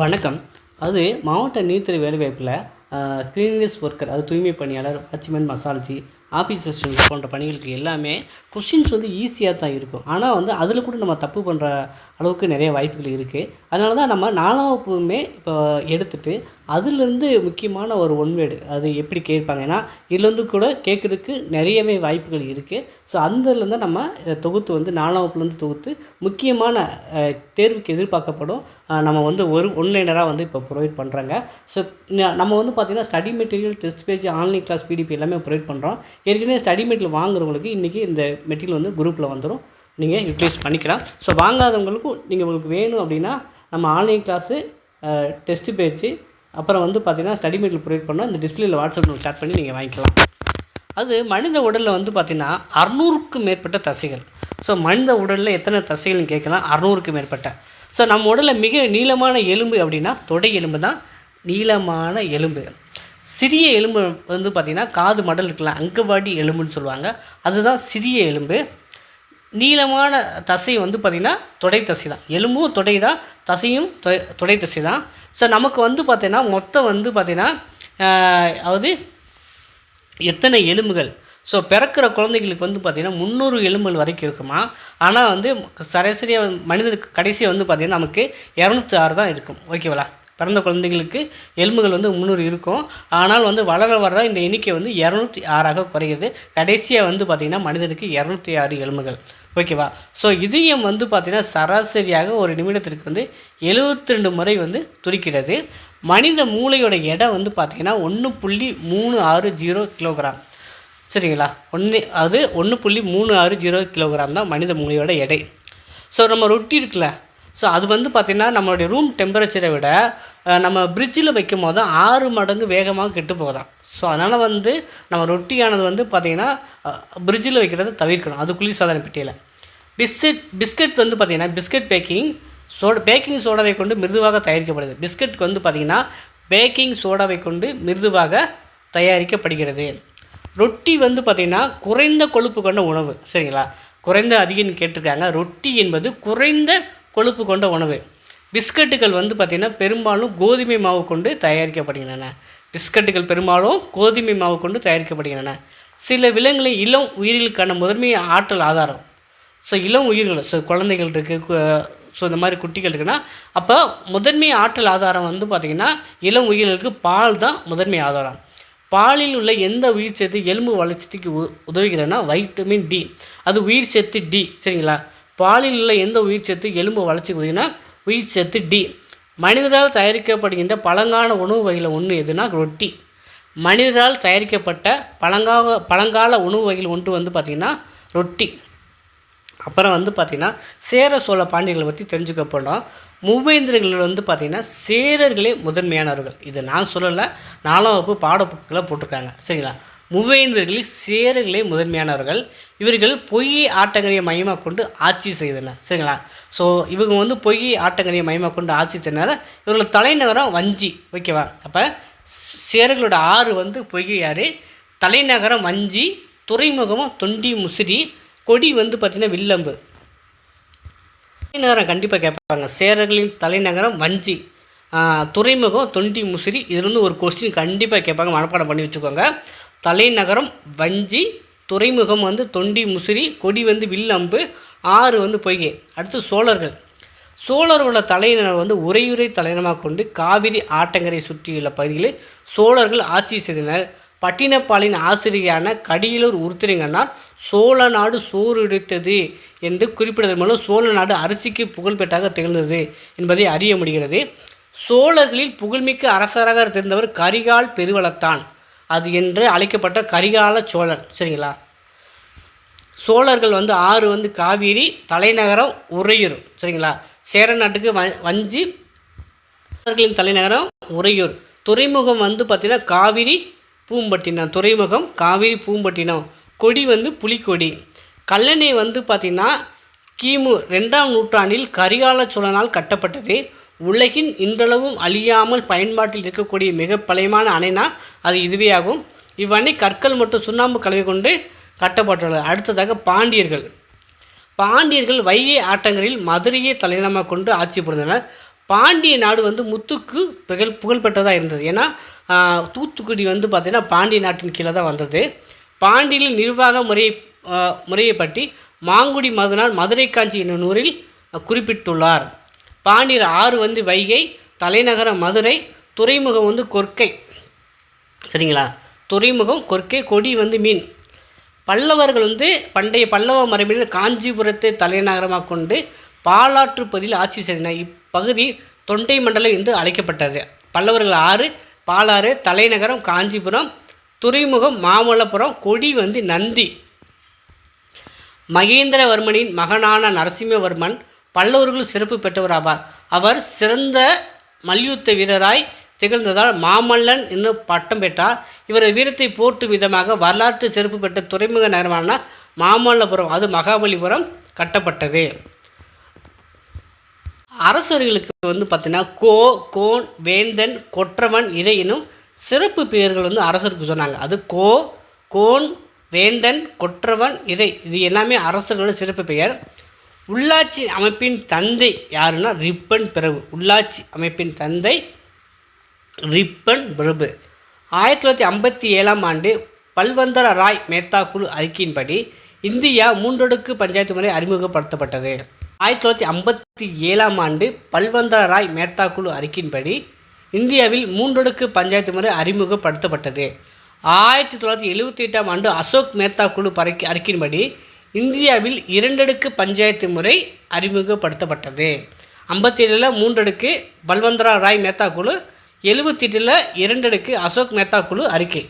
வணக்கம். அது மாவட்ட நீர்த்துறை வேலைவாய்ப்பில் கிளீனஸ் ஒர்க்கர் அது தூய்மை பணியாளர் வாட்ச்மேன் மசாலஜி ஆஃபீஸ் அசிஸ்டன்ட் போன்ற பணிகளுக்கு எல்லாமே கொஷின்ஸ் வந்து ஈஸியாக தான் இருக்கும். ஆனால் வந்து அதில் கூட நம்ம தப்பு பண்ணுற அளவுக்கு நிறைய வாய்ப்புகள் இருக்குது அதனால தான் நம்ம நாலாம் வகுப்புமே இப்போ எடுத்துட்டு அதுலேருந்து முக்கியமான ஒரு ஒன்வேடு அது எப்படி கேட்பாங்க? ஏன்னா இதுலேருந்து கூட கேட்குறதுக்கு நிறையவே வாய்ப்புகள் இருக்குது ஸோ அந்தலேருந்து நம்ம தொகுத்து வந்து நாலாவதுலேருந்து தொகுத்து முக்கியமான தேர்வுக்கு எதிர்பார்க்கப்படும் நம்ம வந்து ஒரு ஒன்லைனராக வந்து இப்போ ப்ரொவைட் பண்ணுறாங்க ஸோ நம்ம வந்து பார்த்திங்கன்னா study material test page online class PDF எல்லாமே ப்ரொவைட் பண்ணுறோம் ஏற்கனவே ஸ்டடி மெட்டீரியல் வாங்குறவங்களுக்கு இன்றைக்கி இந்த மெட்டீரியல் வந்து குரூப்பில் வந்துடும் நீங்கள் யூட்டிலைஸ் பண்ணிக்கலாம். ஸோ வாங்காதவங்களுக்கும் நீங்கள் உங்களுக்கு வேணும் அப்படின்னா நம்ம ஆன்லைன் கிளாஸு டெஸ்ட் பேஜ் அப்புறம் வந்து பார்த்திங்கன்னா ஸ்டடி மெட்டீரியல் ப்ரொவைட் பண்ணோம் இந்த டிஸ்பிளேல வாட்ஸ்அப்பில் சேட் பண்ணி நீங்கள் வாங்கிக்கலாம். அது மனித உடலில் வந்து பார்த்திங்கன்னா அறநூறுக்கும் மேற்பட்ட தசைகள். ஸோ மனித உடலில் எத்தனை தசைகள்னு கேட்கலாம் அறநூறுக்கு மேற்பட்ட. ஸோ நம்ம உடலில் மிக நீளமான எலும்பு அப்படின்னா தொடை எலும்பு தான். நீளமான எலும்பு. சிறிய எலும்பு வந்து பார்த்திங்கன்னா காது மடல் இருக்கலாம் அங்கவாடி எலும்புன்னு சொல்லுவாங்க. அதுதான் சிறிய எலும்பு. நீளமான தசை வந்து பார்த்திங்கன்னா தொடை தசை தான். எலும்பும் தொடை தான் தசையும் தொடை தசை தான். ஸோ நமக்கு வந்து பார்த்திங்கன்னா மொத்தம் வந்து பார்த்திங்கன்னா அதாவது எத்தனை எலும்புகள்? ஸோ பிறக்கிற குழந்தைகளுக்கு வந்து பார்த்திங்கன்னா முந்நூறு எலும்புகள் வரைக்கும் இருக்குமா? ஆனால் வந்து சராசரியாக மனிதனுக்கு கடைசியாக வந்து பார்த்திங்கன்னா நமக்கு இரநூத்தி ஆறு தான் இருக்கும். ஓகேவா பிறந்த குழந்தைகளுக்கு எலும்புகள் வந்து முந்நூறு இருக்கும். ஆனால் வந்து வளர வளர இந்த எண்ணிக்கை வந்து இரநூத்தி ஆறாக குறையுது. கடைசியாக வந்து பார்த்திங்கன்னா மனிதனுக்கு இரநூத்தி ஆறு எலும்புகள் ஓகேவா ஸோ இதயம் வந்து பார்த்திங்கன்னா சராசரியாக ஒரு நிமிடத்திற்கு வந்து 72 ரெண்டு முறை வந்து துடிக்கிறது. மனித மூளையோட எடை வந்து பார்த்திங்கன்னா ஒன்று புள்ளி மூணு ஆறு ஜீரோ கிலோகிராம். சரிங்களா? ஒன்று அது ஒன்று புள்ளி மூணு ஆறு ஜீரோ கிலோகிராம் தான் மனித மூளையோட எடை. ஸோ நம்ம ரொட்டி இருக்குல்ல ஸோ அது வந்து பார்த்திங்கன்னா நம்மளுடைய ரூம் டெம்பரேச்சரை விட நம்ம ஃப்ரிட்ஜில் வைக்கும் போது தான் ஆறு மடங்கு வேகமாக கெட்டு போகுதாம். ஸோ அதனால் வந்து நம்ம ரொட்டியானது வந்து பார்த்திங்கன்னா ஃப்ரிட்ஜில் வைக்கிறத தவிர்க்கணும். அது குளிர்சாதன பெட்டியில். பிஸ்கட் பிஸ்கட் வந்து பார்த்திங்கன்னா பிஸ்கட் பேக்கிங் சோடா பேக்கிங் சோடாவை கொண்டு மிருதுவாக தயாரிக்கப்படுது. பிஸ்கட்டுக்கு வந்து பார்த்திங்கன்னா பேக்கிங் சோடாவை கொண்டு மிருதுவாக தயாரிக்கப்படுகிறது. ரொட்டி வந்து பார்த்திங்கன்னா குறைந்த கொழுப்பு கொண்ட உணவு சரிங்களா? குறைந்த அதிகம்னு கேட்டிருக்காங்க. ரொட்டி என்பது குறைந்த கொழுப்பு கொண்ட உணவு. பிஸ்கட்டுகள் வந்து பார்த்திங்கன்னா பெரும்பாலும் கோதுமை மாவு கொண்டு தயாரிக்கப்படுகின்றன. பிஸ்கட்டுகள் பெரும்பாலும் கோதுமை மாவு கொண்டு தயாரிக்கப்படுகின்றன. சில விலங்குகளின் இளம் உயிரிகளுக்கான முதன்மை ஆற்றல் ஆதாரம். ஸோ இளம் உயிர்கள் ஸோ குழந்தைகள் இருக்குது ஸோ இந்த மாதிரி குட்டிகள் இருக்குன்னா அப்போ முதன்மை ஆற்றல் ஆதாரம் வந்து பார்த்திங்கன்னா இளம் உயிர்களுக்கு பால் தான் முதன்மை ஆதாரம். பாலில் உள்ள எந்த உயிர் சேர்த்து எலும்பு வளர்ச்சிக்கு உ உதவுகிறதுனா வைட்டமின் டி. அது உயிர் சத்து டி சரிங்களா? பாலில் உள்ள எந்த உயிர் சேர்த்து எலும்பு வளர்ச்சிக்கு உதவினா உயிர் சத்து டி. மனிதரால் தயாரிக்கப்படுகின்ற பழங்கால உணவு வகையில் ஒன்று எதுனா ரொட்டி. மனிதரால் தயாரிக்கப்பட்ட பழங்கால பழங்கால உணவு வகையில் ஒன்று வந்து பார்த்திங்கன்னா ரொட்டி. அப்புறம் வந்து பார்த்திங்கன்னா சேர சோழ பாண்டியர்களை பற்றி தெரிஞ்சுக்க போனோம் மூவேந்திரர்கள் வந்து பார்த்திங்கன்னா சேரர்களே முதன்மையானவர்கள். இது நான் சொல்லலை நாலாம் வகுப்பு பாடப்புக்கில் போட்டிருக்காங்க. சரிங்களா? மூவேந்தர்களில் சேரர்களே முதன்மையானவர்கள். இவர்கள் பொய் ஆட்டங்கரையை மையமாக கொண்டு ஆட்சி செய்தனர். சரிங்களா? ஸோ இவங்க வந்து பொய் ஆட்டங்கரையை மையமாக கொண்டு ஆட்சி செய்தனர். இவர்களோட தலைநகரம் வஞ்சி ஓகேவா? அப்போ சேரர்களோட ஆறு வந்து பொய்யாறு தலைநகரம் வஞ்சி துறைமுகமும் தொண்டி முசிறி கொடி வந்து பார்த்திங்கன்னா வில்லம்பு. தலைநகரம் கண்டிப்பாக கேட்பாங்க. சேரர்களின் தலைநகரம் வஞ்சி. துறைமுகம் தொண்டி முசிறி. இதுலேருந்து ஒரு கொஸ்டின் கண்டிப்பாக கேட்பாங்க. மனப்பாடம் பண்ணி வச்சுக்கோங்க. தலைநகரம் வஞ்சி துறைமுகம் வந்து தொண்டி முசிறி கொடி வந்து வில்லம்பு ஆறு வந்து பொய்கை. அடுத்து சோழர்கள். சோழர்களோட தலைநகர் வந்து உரையுரை தலைநகரமாக கொண்டு காவிரி ஆட்டங்கரை சுற்றியுள்ள பகுதிகளில் சோழர்கள் ஆட்சி செய்தனர். பட்டினப்பாலின் ஆசிரியரான கடியலூர் உருத்திரிங்கனார் சோழ நாடு சோறு என்று குறிப்பிடுவதன் மூலம் சோழ நாடு அரிசிக்கு புகழ்பெற்றாக திகழ்ந்தது என்பதை அறிய முடிகிறது. சோழர்களில் புகழ்மிக்க அரசராக இருந்தவர் கரிகால் பெருவளத்தான். அது என்று அழைக்கப்பட்ட கரிகால சோழன் சரிங்களா? சோழர்கள் வந்து ஆறு வந்து காவிரி தலைநகரம் உறையூர் சரிங்களா? சேர நாட்டுக்கு வ வஞ்சி சோழர்களின் தலைநகரம் உறையூர். துறைமுகம் வந்து பார்த்திங்கன்னா காவிரி பூம்பட்டினம். துறைமுகம் காவிரி பூம்பட்டினம். கொடி வந்து புலிக்கொடி. கல்லணை வந்து பார்த்திங்கன்னா கிமு ரெண்டாம் நூற்றாண்டில் கரிகால சோழனால் கட்டப்பட்டது. உலகின் இன்றளவும் அழியாமல் பயன்பாட்டில் இருக்கக்கூடிய மிக பழையமான அணைனா அது இதுவே ஆகும். இவ்வணை கற்கள் மற்றும் சுண்ணாம்பு கலவை கொண்டு கட்டப்பட்டுள்ளது. அடுத்ததாக பாண்டியர்கள். பாண்டியர்கள் வைகை ஆட்டங்களில் மதுரையை தலைநமாக கொண்டு ஆட்சி புரிந்தனர். பாண்டிய நாடு வந்து முத்துக்கு புகழ் புகழ்பெற்றதாக இருந்தது. ஏன்னா தூத்துக்குடி வந்து பார்த்திங்கன்னா பாண்டிய நாட்டின் கீழே தான் வந்தது. பாண்டியில் நிர்வாக முறை முறையை பற்றி மாங்குடி மதுனால் மதுரை காஞ்சி என்னும் நூறில் குறிப்பிட்டுள்ளார். பாண்டியர் ஆறு வந்து வைகை தலைநகரம் மதுரை துறைமுகம் வந்து கொர்க்கை சரிங்களா? துறைமுகம் கொர்க்கை கொடி வந்து மீன். பல்லவர்கள் வந்து பண்டைய பல்லவ மரபினர் காஞ்சிபுரத்தை தலைநகரமாக கொண்டு பாலாற்று பகுதியில் ஆட்சி செய்தனர் இப்பகுதி தொண்டை மண்டலம் என்று அழைக்கப்பட்டது. பல்லவர்கள் ஆறு பாலாறு தலைநகரம் காஞ்சிபுரம் துறைமுகம் மாமல்லபுரம் கொடி வந்து நந்தி. மகேந்திரவர்மனின் மகனான நரசிம்மவர்மன் பல்லவர்கள் சிறப்பு பெற்றவர் ஆவார் அவர் சிறந்த மல்யுத்த வீரராய் திகழ்ந்ததால் மாமல்லன் என்னும் பட்டம் பெற்றார். இவரது வீரத்தை போற்றும் விதமாக வரலாற்று சிறப்பு பெற்ற துறைமுக நகரமான மாமல்லபுரம் அது மகாபலிபுரம் கட்டப்பட்டது. அரசர்களுக்கு வந்து பார்த்தீங்கன்னா கோ கோன் வேந்தன் கொற்றவன் இதை எனும் சிறப்பு பெயர்கள் வந்து அரசருக்கு சொன்னாங்க. அது கோ கோன் வேந்தன் கொற்றவன் இதை இது எல்லாமே அரசர்களோட சிறப்பு பெயர். உள்ளாட்சி அமைப்பின் தந்தை யாருன்னா ரிப்பன் பிரபு. உள்ளாட்சி அமைப்பின் தந்தை ரிப்பன் பிரபு. ஆயிரத்தி தொள்ளாயிரத்தி ஐம்பத்தி ஏழாம் ஆண்டு பல்வந்தர ராய் மேத்தா குழு அறிக்கையின்படி இந்தியா மூன்றடுக்கு பஞ்சாயத்து முறை அறிமுகப்படுத்தப்பட்டது. ஆயிரத்தி தொள்ளாயிரத்தி ஐம்பத்தி ஏழாம் ஆண்டு பல்வந்தர ராய் மேத்தா குழு அறிக்கையின்படி இந்தியாவில் மூன்றடுக்கு பஞ்சாயத்து முறை அறிமுகப்படுத்தப்பட்டது. ஆயிரத்தி தொள்ளாயிரத்தி எழுபத்தி எட்டாம் ஆண்டு அசோக் மேத்தா குழு பறைக்கு அறிக்கையின்படி இந்தியாவில் இரண்டடுக்கு பஞ்சாயத்து முறை அறிமுகப்படுத்தப்பட்டது. ஐம்பத்தி ஏழில் மூன்றடுக்கு பல்வந்தரா ராய் மேத்தா குழு எழுபத்தி எட்டில் இரண்டடுக்கு அசோக் மேத்தா குழு அறிக்கை.